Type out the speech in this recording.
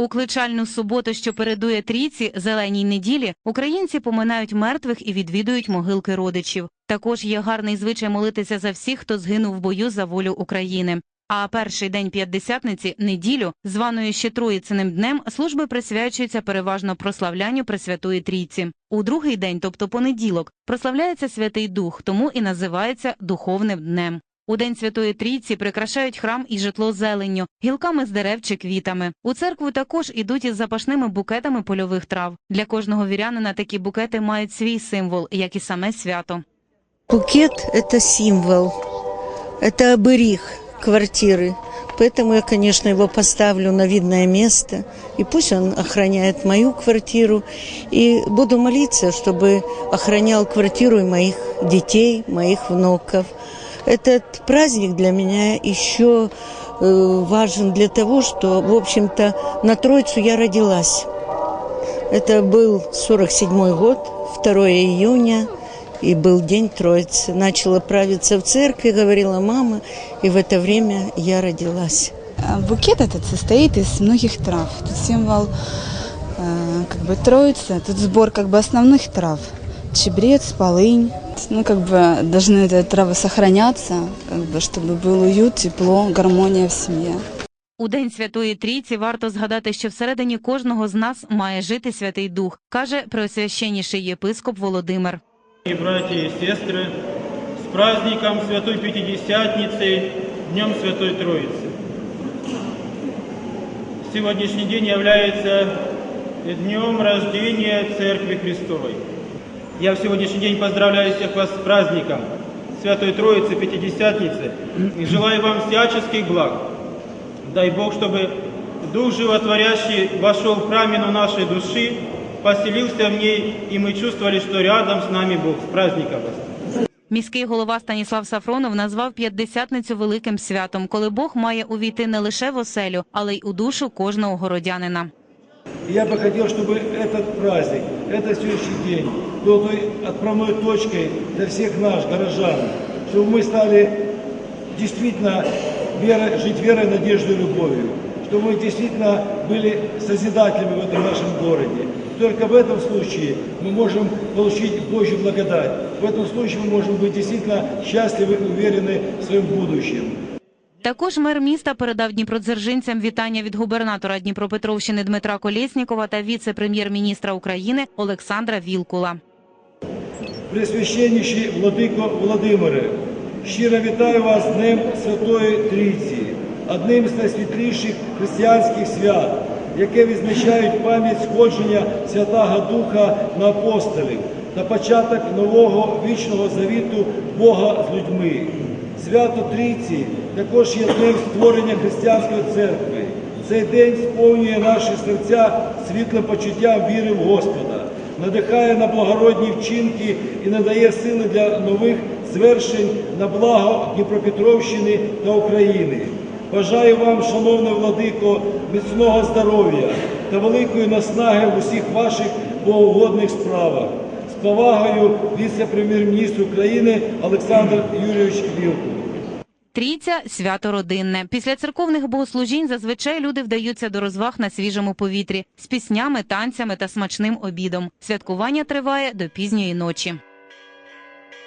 У кличальну суботу, що передує трійці, зеленій неділі, українці поминають мертвих і відвідують могилки родичів. Також є гарний звичай молитися за всіх, хто згинув в бою за волю України. А перший день п'ятдесятниці, неділю, званої ще Троїциним днем, служби присвячуються переважно прославлянню Пресвятої Трійці. У другий день, тобто понеділок, прославляється Святий Дух, тому і називається духовним днем. У День Святої Трійці прикрашають храм і житло зеленню, гілками з дерев чи квітами. У церкву також ідуть із запашними букетами польових трав. Для кожного вірянина такі букети мають свій символ, як і саме свято. Букет – это символ, это оберіг квартиры. Поэтому я, конечно, его поставлю на видное место. И пусть он охраняет мою квартиру. И буду молиться, чтобы охранял квартиру и моих детей, моих внуков. Этот праздник для меня еще э, важен для того, что, в общем-то, на Троицу я родилась. Это был 47 год, 2 июня, и был День Троицы. Начала правиться в церкви, говорила мама, и в это время я родилась. А Букет этот состоит из многих трав. Тут символ э, как бы троицы, тут сбор как бы основных трав. Чебрец, полынь. Ну, как бы должны эти травы сохраняться, как бы, чтобы был уют, тепло, гармония в семье. У День Святої Трійці варто згадати, що всередині кожного з нас має жити Святий Дух, каже преосвященніший єпископ Володимир. И братья и сестры, с праздником Святой Пятидесятницы, Днем Святой Троицы. Сегодняшний день является днем рождения Церкви Христовой. Я в сегодняшний день поздравляю всех вас с праздником Святой Троицы, Пятидесятницы и желаю вам всяческих благ. Дай Бог, чтобы Дух Животворящий вошел в храмину нашей души, поселился в ней, и мы чувствовали, что рядом с нами Бог. С праздником вас! Міський голова Станіслав Сафронов назвав п'ятдесятницю великим святом, коли Бог має увійти не лише в оселю, але й у душу кожного городянина. Я бы хотел, чтобы этот праздник, этот сегодняшний день был той отправной точкой для всех нас, горожан, чтобы мы стали действительно верой, жить верой, надеждой, любовью, чтобы мы действительно были созидателями в этом нашем городе. Только в этом случае мы можем получить Божью благодать. В этом случае мы можем быть действительно счастливы и уверены в своем будущем. Також мер міста передав дніпродзержинцям вітання від губернатора Дніпропетровщини Дмитра Колєснікова та віце-прем'єр-міністра України Олександра Вілкула. Пресвященніший владико Володимире, щиро вітаю вас з Днем Святої Трійці, одним з найсвітліших християнських свят, яке відзначають пам'ять сходження Святого Духа на апостолів та початок нового вічного завіту Бога з людьми. Свято Трійці також є днем створення християнської церкви. Цей день сповнює наші серця світлим почуттям віри в Господа, надихає на благородні вчинки і надає сили для нових звершень на благо Дніпропетровщини та України. Бажаю вам, шановний владико, міцного здоров'я та великої наснаги в усіх ваших богоугодних справах. Повагою віце-прем'єр-міністр України Олександр Юрійович Вілкул. Трійця свято родинне. Після церковних богослужінь зазвичай люди вдаються до розваг на свіжому повітрі з піснями, танцями та смачним обідом. Святкування триває до пізньої ночі.